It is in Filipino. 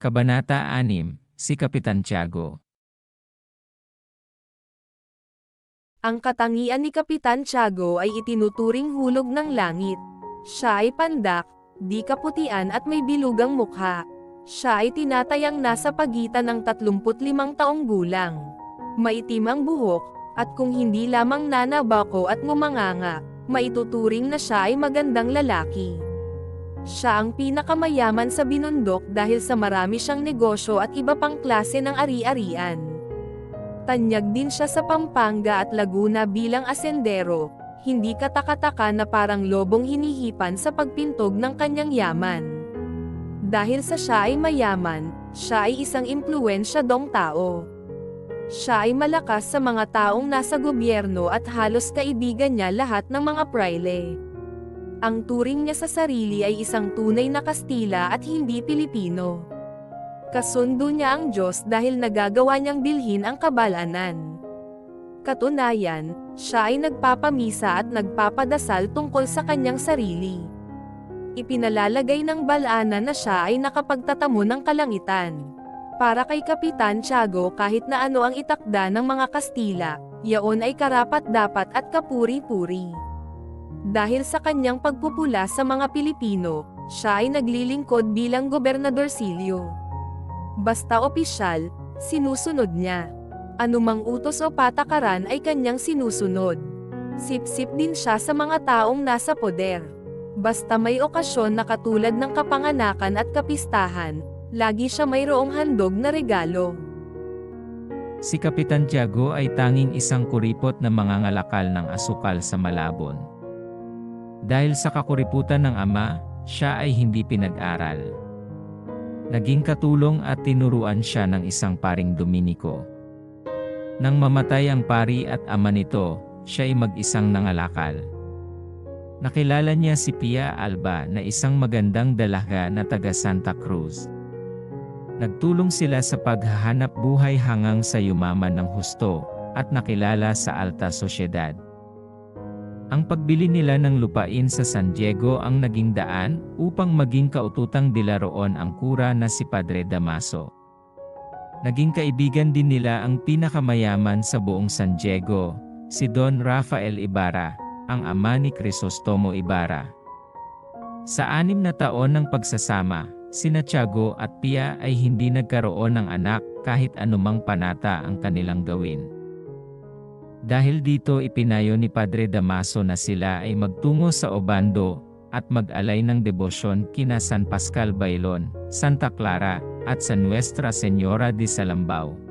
Kabanata 6, si Kapitan Tiago. Ang katangian ni Kapitan Tiago ay itinuturing hulog ng langit. Siya ay pandak, di kaputian at may bilugang mukha. Siya ay tinatayang nasa pagitan ng 35 taong gulang. Maitim ang buhok, at kung hindi lamang nanabako at ngumanganga, maituturing na siya ay magandang lalaki. Siya ang pinakamayaman sa binundok dahil sa marami siyang negosyo at iba pang klase ng ari-arian. Tanyag din siya sa Pampanga at Laguna bilang asendero, hindi katakataka na parang lobong hinihipan sa pagpintog ng kanyang yaman. Dahil sa siya ay mayaman, siya ay isang impluensyadong tao. Siya ay malakas sa mga taong nasa gobyerno at halos kaibigan niya lahat ng mga praile. Ang turing niya sa sarili ay isang tunay na Kastila at hindi Pilipino. Kasundo niya ang Diyos dahil nagagawa niyang bilhin ang kabalanan. Katunayan, siya ay nagpapamisa at nagpapadasal tungkol sa kanyang sarili. Ipinalalagay ng balanan na siya ay nakapagtatamo ng kalangitan. Para kay Kapitan Tiago kahit na ano ang itakda ng mga Kastila, yaon ay karapat-dapat at kapuri-puri. Dahil sa kanyang pagpupula sa mga Pilipino, siya ay naglilingkod bilang gobernadorsilyo. Basta opisyal, sinusunod niya. Anumang utos o patakaran ay kanyang sinusunod. Sip-sip din siya sa mga taong nasa poder. Basta may okasyon na katulad ng kapanganakan at kapistahan, lagi siya mayroong handog na regalo. Si Kapitan Tiago ay tanging isang kuripot na mangangalakal ng asukal sa Malabon. Dahil sa kakuriputan ng ama, siya ay hindi pinag-aral. Naging katulong at tinuruan siya ng isang paring Dominiko. Nang mamatay ang pari at ama nito, siya ay mag-isang nangalakal. Nakilala niya si Pia Alba na isang magandang dalaga na taga Santa Cruz. Nagtulong sila sa paghahanap buhay hanggang sa yumaman ng husto at nakilala sa alta sosyedad. Ang pagbili nila ng lupain sa San Diego ang naging daan upang maging kaututang dilaroon ang kura na si Padre Damaso. Naging kaibigan din nila ang pinakamayaman sa buong San Diego, si Don Rafael Ibarra, ang ama ni Crisostomo Ibarra. Sa anim na taon ng pagsasama, sina Tiago at Pia ay hindi nagkaroon ng anak kahit anumang panata ang kanilang gawin. Dahil dito ipinayo ni Padre Damaso na sila ay magtungo sa Obando at mag-alay ng debosyon kina San Pascal Bailon, Santa Clara, at sa Nuestra Señora de Salambao.